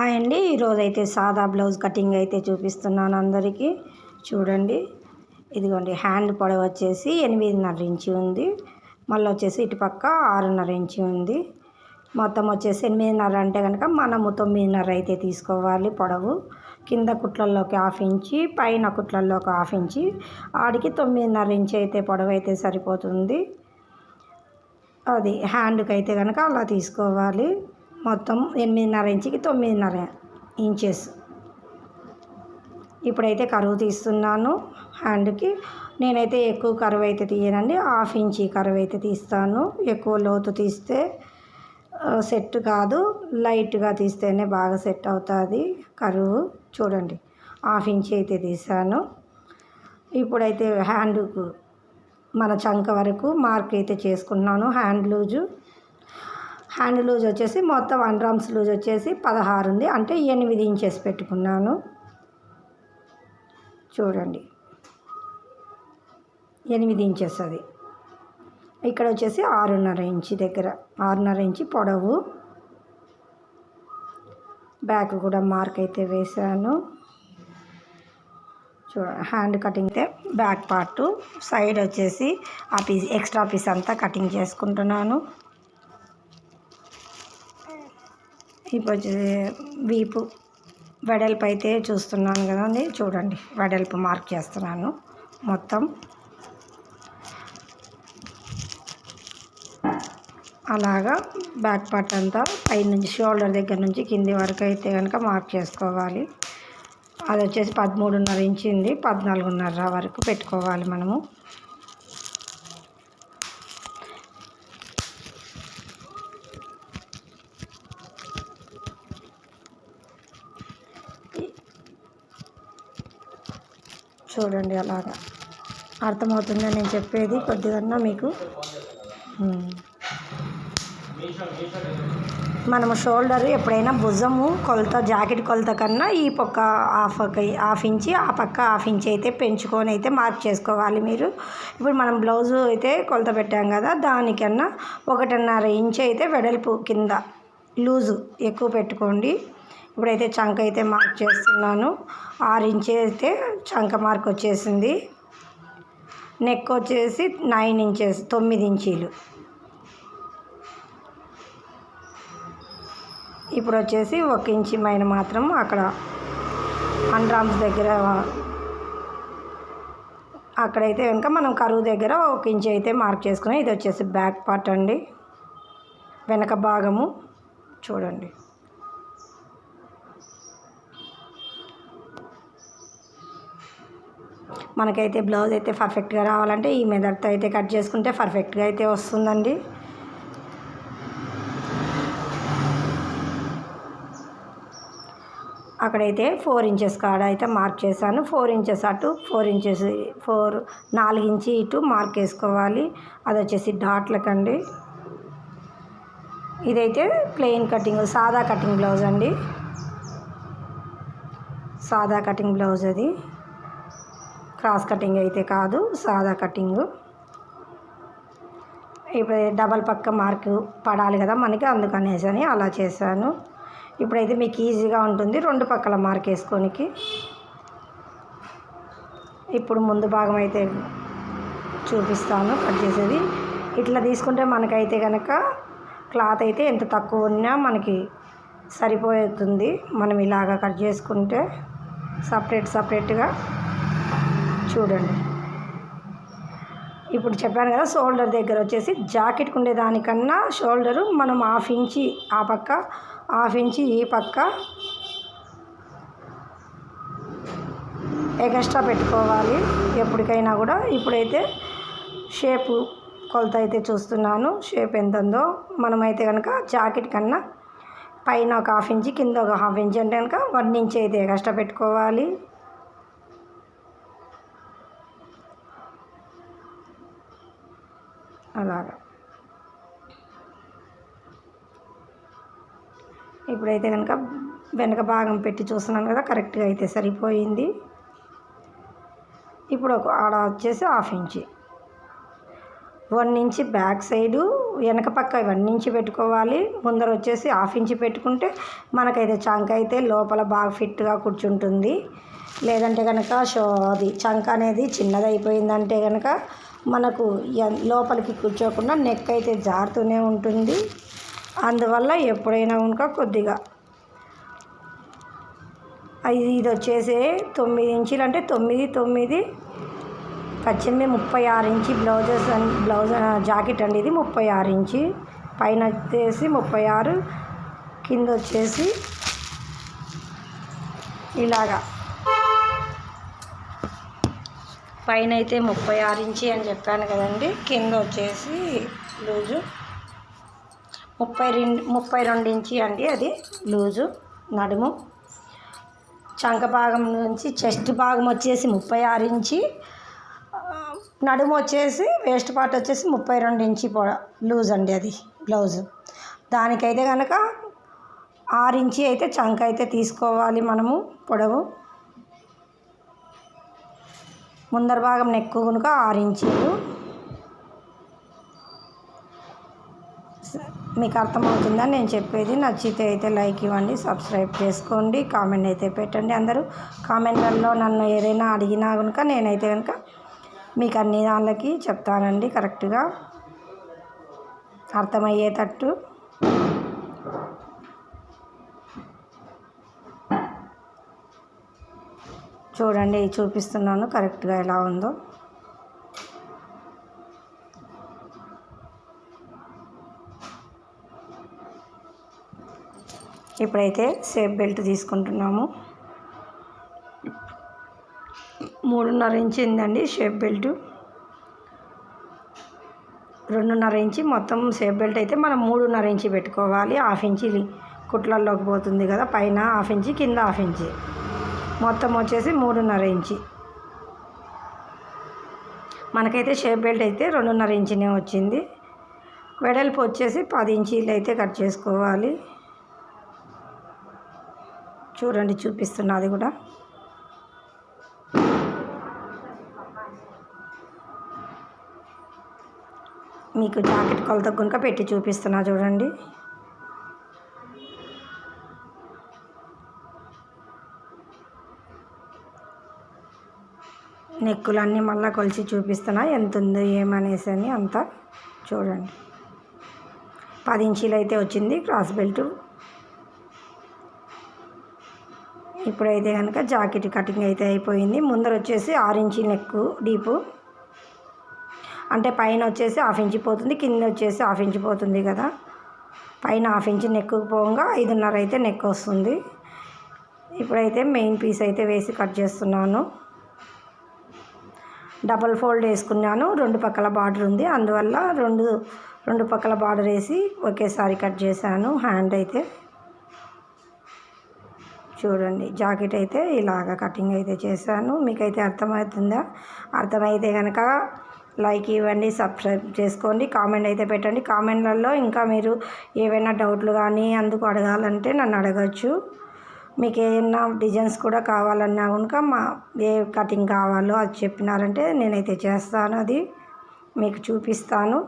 Hi అండి. ఈరోజు అయితే సాదా బ్లౌజ్ కటింగ్ అయితే చూపిస్తున్నాను అందరికీ. చూడండి. ఇదిగోండి హ్యాండ్ పొడవు వచ్చేసి ఎనిమిదిన్నర ఇంచి ఉంది. మళ్ళీ వచ్చేసి ఇటుపక్క ఆరున్నర ఇంచి ఉంది. మొత్తం వచ్చేసి ఎనిమిదిన్నర అంటే కనుక మనము తొమ్మిదిన్నర అయితే తీసుకోవాలి పొడవు. కింద కుట్లల్లోకి హాఫ్ ఇంచి పైన కుట్లల్లోకి హాఫ్ ఇంచి. ఆడికి తొమ్మిదిన్నర ఇంచి అయితే పొడవు అయితే సరిపోతుంది. అది హ్యాండ్కి అయితే కనుక అలా తీసుకోవాలి. మొత్తం ఎనిమిదిన్నర ఇంచుకి తొమ్మిదిన్నర ఇంచెస్. ఇప్పుడైతే కరువు తీస్తున్నాను. హ్యాండ్కి నేనైతే ఎక్కువ కరువు అయితే తీయనండి. హాఫ్ ఇంచి కరువు అయితే తీస్తాను. ఎక్కువ లోతు తీస్తే సెట్ కాదు. లైట్గా తీస్తేనే బాగా సెట్ అవుతుంది కరువు. చూడండి హాఫ్ ఇంచి అయితే తీసాను ఇప్పుడైతే హ్యాండ్కు మన చంక వరకు మార్క్ అయితే చేసుకున్నాను. హ్యాండ్ లూజు హ్యాండ్ లూజ్ వచ్చేసి మొత్తం వన్ డ్రమ్స్ లూజ్ వచ్చేసి పదహారు ఉంది. అంటే ఎనిమిది ఇంచెస్ పెట్టుకున్నాను. చూడండి. ఎనిమిది ఇంచెస్ అది. ఇక్కడ వచ్చేసి ఆరున్నర ఇంచి దగ్గర. ఆరున్నర ఇంచి పొడవు. బ్యాక్ కూడా మార్క్ అయితే వేసాను చూ హ్యాండ్ కటింగ్ అయితే బ్యాక్ పార్ట్. సైడ్ వచ్చేసి ఆ పీస్ ఎక్స్ట్రా పీస్ అంతా కటింగ్ చేసుకుంటున్నాను. ఇప్పుడు వచ్చేసి వీపు వెడల్పు అయితే చూస్తున్నాను కదండి చూడండి వెడల్పు మార్క్ చేస్తున్నాను మొత్తం. అలాగా బ్యాక్ పార్ట్ అంతా పైనుంచి షోల్డర్ దగ్గర నుంచి కింది వరకు అయితే కనుక మార్క్ చేసుకోవాలి. అది వచ్చేసి పదమూడున్నర ఇంచింది పద్నాలుగున్నర వరకు పెట్టుకోవాలి మనము. చూడండి అలాగా. అర్థమవుతుందా? నేను చెప్పేది కొద్దిగా మీకు. మనము షోల్డర్ ఎప్పుడైనా భుజము కొలత జాకెట్ కొలత కన్నా ఈ పక్క హాఫ్ హాఫ్ ఇంచి ఆ పక్క హాఫ్ ఇంచి అయితే పెంచుకొని అయితే మార్క్ చేసుకోవాలి మీరు. ఇప్పుడు మనం బ్లౌజు అయితే కొలత పెట్టాం కదా దానికన్నా ఒకటిన్నర ఇంచి అయితే వెడల్పు కింద లూజు ఎక్కువ పెట్టుకోండి. ఇప్పుడైతే చంక అయితే మార్క్ చేస్తున్నాను. ఆరు ఇంచ్ అయితే చంక మార్క్ వచ్చేసింది. నెక్ వచ్చేసి నైన్ ఇంచెస్ తొమ్మిది ఇంచీలు. ఇప్పుడు వచ్చేసి ఒక ఇంచి పైన మాత్రం అక్కడ అండ్రామ్స్ దగ్గర అక్కడైతే కనుక మనం కరువు దగ్గర ఒక ఇంచ్ అయితే మార్క్ చేసుకుని ఇది వచ్చేసి బ్యాక్ పార్ట్ అండి. వెనక భాగము చూడండి. మనకైతే బ్లౌజ్ అయితే పర్ఫెక్ట్గా రావాలంటే ఈ మెదడుతో అయితే కట్ చేసుకుంటే పర్ఫెక్ట్గా అయితే వస్తుందండి. అక్కడైతే ఫోర్ ఇంచెస్ కాడ అయితే మార్క్ చేశాను. ఫోర్ ఇంచెస్ అటు ఫోర్ ఇంచెస్ ఫోర్ నాలుగు ఇంచి ఇటు మార్క్ వేసుకోవాలి. అది వచ్చేసి డాట్లకండి. ఇదైతే ప్లెయిన్ కటింగ్ సాదా కటింగ్ బ్లౌజ్ అండి. సాదా కటింగ్ బ్లౌజ్ అది. క్రాస్ కటింగ్ అయితే కాదు సాదా కటింగ్. ఇప్పుడు డబల్ పక్క మార్కు పడాలి కదా మనకి అందుకనేసి అని అలా చేశాను. ఇప్పుడైతే మీకు ఈజీగా ఉంటుంది రెండు పక్కల మార్క్ వేసుకోనికి. ఇప్పుడు ముందు భాగం అయితే చూపిస్తాను కట్ చేసేది. ఇట్లా తీసుకుంటే మనకైతే కనుక క్లాత్ అయితే ఎంత తక్కువ ఉన్నా మనకి సరిపోతుంది. మనం ఇలాగా కట్ చేసుకుంటే సపరేట్ సపరేట్గా చూడండి. ఇప్పుడు చెప్పాను కదా షోల్డర్ దగ్గర వచ్చేసి జాకెట్కి ఉండేదానికన్నా షోల్డరు మనం హాఫ్ ఇంచి ఆ పక్క హాఫ్ ఇంచి ఈ పక్క ఎక్స్ట్రా పెట్టుకోవాలి. ఎప్పటికైనా కూడా ఇప్పుడైతే షేపు కొలత అయితే చూస్తున్నాను. షేప్ ఎంత ఉందో మనమైతే కనుక జాకెట్ కన్నా పైన ఒక హాఫ్ ఇంచి కింద ఒక హాఫ్ ఇంచి అంటే కనుక వన్ ఇంచ్ అయితే ఎక్స్ట్రా పెట్టుకోవాలి. అలాగా. ఇప్పుడైతే కనుక వెనక భాగం పెట్టి చూస్తున్నాను కదా కరెక్ట్గా అయితే సరిపోయింది. ఇప్పుడు ఒక ఆడ వచ్చేసి half inch. One inch back side వెనక పక్క వన్ ఇంచి పెట్టుకోవాలి. ముందర వచ్చేసి హాఫ్ ఇంచి పెట్టుకుంటే మనకైతే చంక అయితే లోపల బాగా ఫిట్గా కూర్చుంటుంది. లేదంటే కనుక షో అది చంక అనేది చిన్నదైపోయిందంటే కనుక మనకు లోపలికి కూర్చోకుండా నెక్ అయితే జారుతూనే ఉంటుంది. అందువల్ల ఎప్పుడైనా కనుక కొద్దిగా ఇది ఇది వచ్చేసి తొమ్మిది ఇంచులు అంటే తొమ్మిది తొమ్మిది పద్దెనిమిది ముప్పై ఆరు ఇంచి బ్లౌజెస్ అన్- బ్లౌజ్ జాకెట్ అండి ఇది ముప్పై ఆరు ఇంచి. పైన వచ్చేసి ముప్పై ఆరు కింద వచ్చేసి ఇలాగా. పైన అయితే ముప్పై ఆరు ఇంచి అని చెప్పాను కదండి. కింద వచ్చేసి లూజు. ముప్పై రెండు ముప్పై రెండు ఇంచి అండి అది లూజు నడుము. చంక భాగం నుంచి చెస్ట్ భాగం వచ్చేసి ముప్పై ఆరు ఇంచి. నడుము వచ్చేసి వేస్ట్ పార్ట్ వచ్చేసి ముప్పై రెండు ఇంచి పొడ లూజ్ అండి అది బ్లౌజ్. దానికైతే కనుక ఆరు ఇంచి అయితే చంక అయితే తీసుకోవాలి మనము పొడవు. ముందర భాగం నెక్కు కనుక ఆరు ఇంచీలు మీకు అర్థమవుతుందని నేను చెప్పేది. నచ్చితే అయితే లైక్ ఇవ్వండి సబ్స్క్రైబ్ చేసుకోండి కామెంట్ అయితే పెట్టండి అందరూ. కామెంట్లలో నన్ను ఏదైనా అడిగినా కనుక నేనైతే కనుక మీకు అన్ని దానికి చెప్తానండి కరెక్ట్గా అర్థమయ్యేటట్టు. చూడండి చూపిస్తున్నాను. కరెక్ట్గా ఎలా ఉందో. ఇప్పుడైతే సేఫ్ బెల్ట్ తీసుకుంటున్నాము. మూడున్నర ఇంచు ఉందండి షేప్ బెల్ట్. రెండున్నర ఇంచి మొత్తం సేఫ్ బెల్ట్ అయితే మనం మూడున్నర ఇంచి పెట్టుకోవాలి. హాఫ్ ఇంచి కుట్లల్లోకి పోతుంది కదా పైన హాఫ్ ఇంచి కింద హాఫ్ ఇంచి. మొత్తం వచ్చేసి మూడున్నర ఇంచి. మనకైతే షేప్ బెల్ట్ అయితే రెండున్నర ఇంచునే వచ్చింది. వెడల్పు వచ్చేసి పది ఇంచీలు అయితే కట్ చేసుకోవాలి. చూడండి చూపిస్తున్నా అది కూడా. మీకు జాకెట్ కొలత కనుక పెట్టి చూపిస్తున్నా చూడండి. నెక్కులన్నీ మళ్ళీ కొలిచి చూపిస్తున్నా. ఎంత ఉందో ఏమనేసి అని అంతా చూడండి. పది ఇంచీలు అయితే వచ్చింది క్రాస్ బెల్ట్. ఇప్పుడైతే కనుక జాకెట్ కటింగ్ అయితే అయిపోయింది. ముందర వచ్చేసి ఆరు ఇంచీ నెక్కు డీపు. అంటే పైన వచ్చేసి హాఫ్ ఇంచ్ పోతుంది కింద వచ్చేసి హాఫ్ ఇంచ్ పోతుంది కదా. పైన హాఫ్ ఇంచ్ నెక్కు పోగా ఐదున్నర అయితే నెక్ వస్తుంది. ఇప్పుడైతే మెయిన్ పీస్ అయితే వేసి కట్ చేస్తున్నాను. డబల్ ఫోల్డ్ వేసుకున్నాను. రెండు పక్కల బార్డర్ ఉంది. అందువల్ల రెండు రెండు పక్కల బార్డర్ వేసి ఒకేసారి కట్ చేశాను. హ్యాండ్ అయితే చూడండి జాకెట్ అయితే ఇలాగ కటింగ్ అయితే చేశాను. మీకైతే అర్థమవుతుందా? అర్థమైతే కనుక లైక్ ఇవ్వండి సబ్స్క్రైబ్ చేసుకోండి కామెంట్ అయితే పెట్టండి. కామెంట్లలో ఇంకా మీరు ఏవైనా డౌట్లు కానీ అందుకు అడగాలంటే నన్ను అడగచ్చు. మీకు ఏమైనా డిజైన్స్ కూడా కావాలన్నా కనుక మా ఏ కటింగ్ కావాలో అది చెప్పినారంటే నేనైతే చేస్తాను అది. మీకు చూపిస్తాను.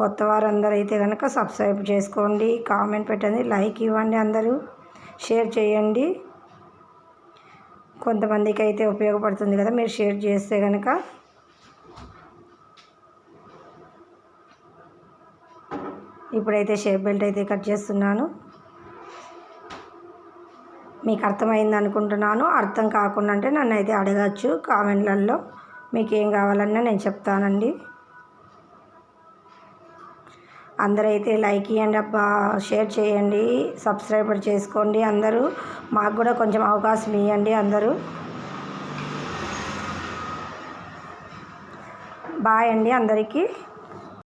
కొత్త వారందరూ అయితే కనుక సబ్స్క్రైబ్ చేసుకోండి కామెంట్ పెట్టండి లైక్ ఇవ్వండి అందరూ షేర్ చేయండి. కొంతమందికి అయితే ఉపయోగపడుతుంది కదా మీరు షేర్ చేస్తే కనుక ఇప్పుడైతే షేప్ బెల్ట్ అయితే కట్ చేస్తున్నాను. మీకు అర్థమైంది అనుకుంటున్నాను. అర్థం కాకుండా అంటే నన్ను అయితే అడగచ్చు కామెంట్లలో. మీకు ఏం కావాలన్నా నేను చెప్తానండి. అందరైతే లైక్ ఇవ్వండి అబ్బా షేర్ చేయండి సబ్స్క్రైబర్ చేసుకోండి అందరూ. మాకు కూడా కొంచెం అవకాశం ఇవ్వండి అందరూ. బాయ్ అండి అందరికీ.